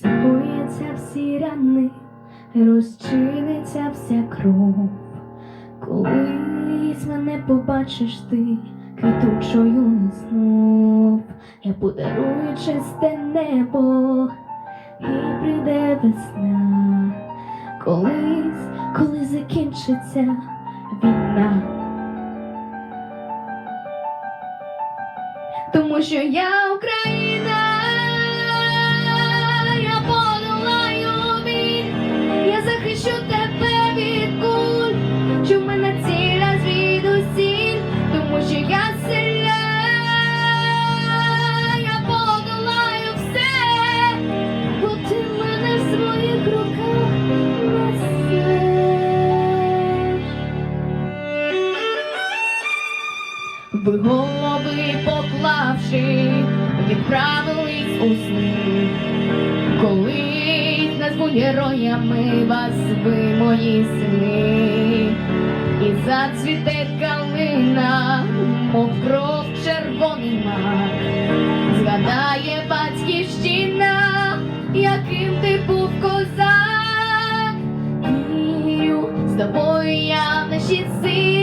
Загояться всі рани, розчиниться вся кров. Колись мене побачиш ти квітучою знов, я подарую чисте небо, і прийде весна. Колись, коли закінчиться війна. Тому що я Україна, Ви голови поклавши, відправились у сни. Колись назву героями вас ви мої сини. І зацвіте калина, мов кров червоний мак. Згадає батьківщина, яким ти був козак. Вірю, з тобою я наші сили,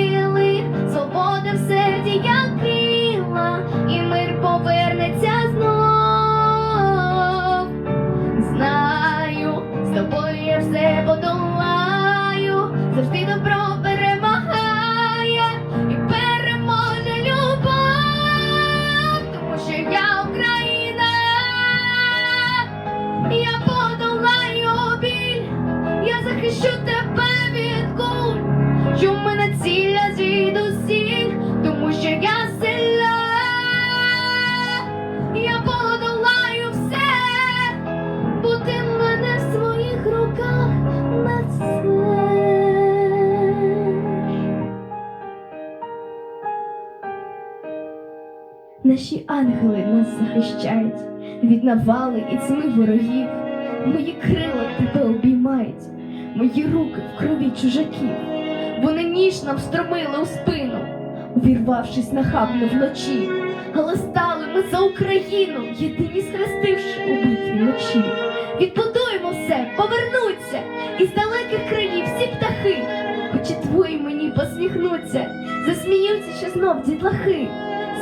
серці крила, і мир повернеться знов. Знаю, з тобою я все подолаю, завжди добро Наші ангели нас захищають від навали і тьми ворогів. Мої крила тебе обіймають, мої руки в крові чужаків. Вони ніж нам встромили у спину, увірвавшись нахабно вночі. Але стали ми за Україну, єдині схрестивши у битві ночі. Відбудуємо все, повернуться, із далеких країв всі птахи, хоч і твої мені посміхнуться, засміються ще знов дітлахи.